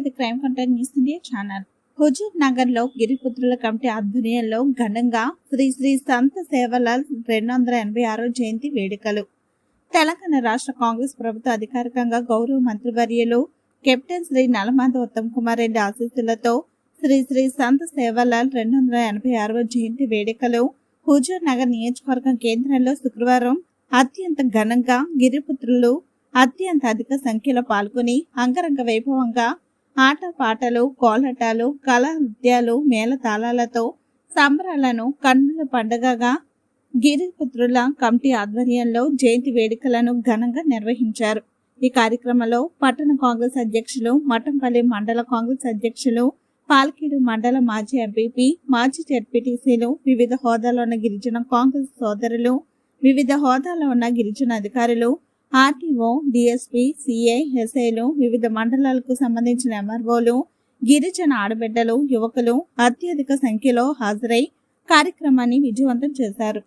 To news India channel. Huzur నగర్లో గిరిపుత్రుల committee ఆధ్వర్యంలో ఘనంగా శ్రీ శ్రీ సంత సేవలాల్ రెండు వందల ఎనభై ఆరో జయంతి వేడుకలు. తెలంగాణ రాష్ట్ర కాంగ్రెస్ ప్రభుత్వ అధికారికంగా గౌరవ మంత్రివర్యులు కెప్టెన్ శ్రీ నలమాద ఉత్తమ్ కుమార్ రెడ్డి ఆశీస్సులతో శ్రీ శ్రీ సంత సేవలాల్ రెండు వందల ఎనభై ఆరవ జయంతి వేడుకలు హుజూర్ నగర్ నియోజకవర్గం కేంద్రంలో శుక్రవారం అత్యంత ఘనంగా గిరిపుత్రులు అత్యంత అధిక సంఖ్యలో పాల్గొని అంగరంగ వైభవంగా ఆట పాటలు కోలాటాలు కళా నృత్యాలు మేళతాళాలతో సంబరాలను కన్నుల పండగగా గిరిపుత్రుల కమిటీ ఆధ్వర్యంలో జయంతి వేడుకలను ఘనంగా నిర్వహించారు. ఈ కార్యక్రమంలో పట్టణ కాంగ్రెస్ అధ్యక్షులు మఠంపల్లి మండల కాంగ్రెస్ అధ్యక్షులు పాలకీడు మండల మాజీ ఎంపీపీ మాజీ జడ్పీటీసీలు వివిధ హోదాలో ఉన్న గిరిజన కాంగ్రెస్ సోదరులు వివిధ హోదాలో ఉన్న గిరిజన అధికారులు ఆర్టీఓ డిఎస్పీ సిఐ ఎస్ఐలు వివిధ మండలాలకు సంబంధించిన ఎంఆర్ఓలు గిరిజన ఆడబిడ్డలు యువకులు అత్యధిక సంఖ్యలో హాజరై కార్యక్రమాన్ని విజయవంతం చేశారు.